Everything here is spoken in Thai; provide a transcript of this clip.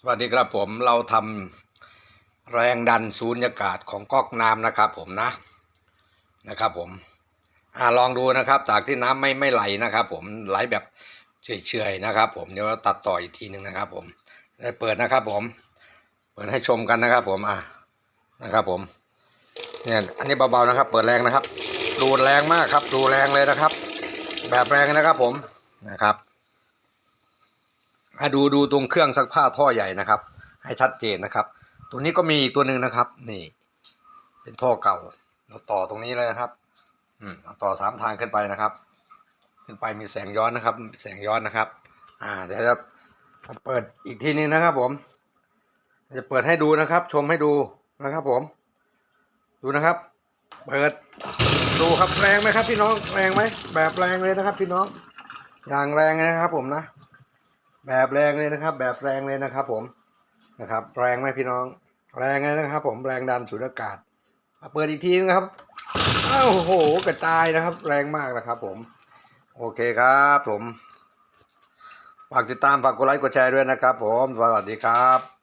สวัสดีครับผมเราทำแรงดันสูญญากาศของก๊อกน้ำนะครับผมนะนะครับผมอลองดูนะครับจากที่น้ำไม่ไม่ไหลนะครับ ผมไหลแบบเฉยๆนะครับ ผมเดี๋ยวเราตัดต่ออีกทีหนึ่งนะครับ ผมได้เปิดนะครับ ผม เปิดให้ชมกันนะครับ ผมอะนะครับ ผมเนี่ยอันนี้เบาๆนะครับ เปิดแรงนะครับ ดูแรงมากครับ ดูแรงเลยนะครับ แบบแรงนะครับ ผมนะครับ ให้ดูดูตรงเครื่องซักผ้าท่อใหญ่นะครับ ให้ชัดเจนนะครับ ตัวนี้ก็มีอีกตัวหนึ่งนะครับ นี่ เป็นท่อเก่า เราต่อตรงนี้เลยนะครับ อืมต่อสามทางขึ้นไปนะครับ ขึ้นไปมีแสงย้อนนะครับ แสงย้อนนะครับ อ่าเดี๋ยวจะเปิดอีกทีนึงนะครับ ผม จะเปิดให้ดูนะครับ ชมให้ดูนะครับ ผม ดูนะครับ เปิด ดูครับแรงไหมครับ พี่น้องแรงไหมแบบแรงเลยนะครับ พี่น้องอย่างแรงเลยนะครับ ผมนะ แบบแรงเลยนะครับ แบบแรงเลยนะครับ ผมนะครับ แรงไหมพี่น้อง แรงเลยนะครับ ผมแรงดันสูญอากาศเปิดอีกทีนะครับอ้าวโอ้โหกระจายนะครับ แรงมากนะครับ ผม โอเคครับผมฝากติดตามฝากกดไลค์กดแชร์ด้วยนะครับ ผมสวัสดีครับ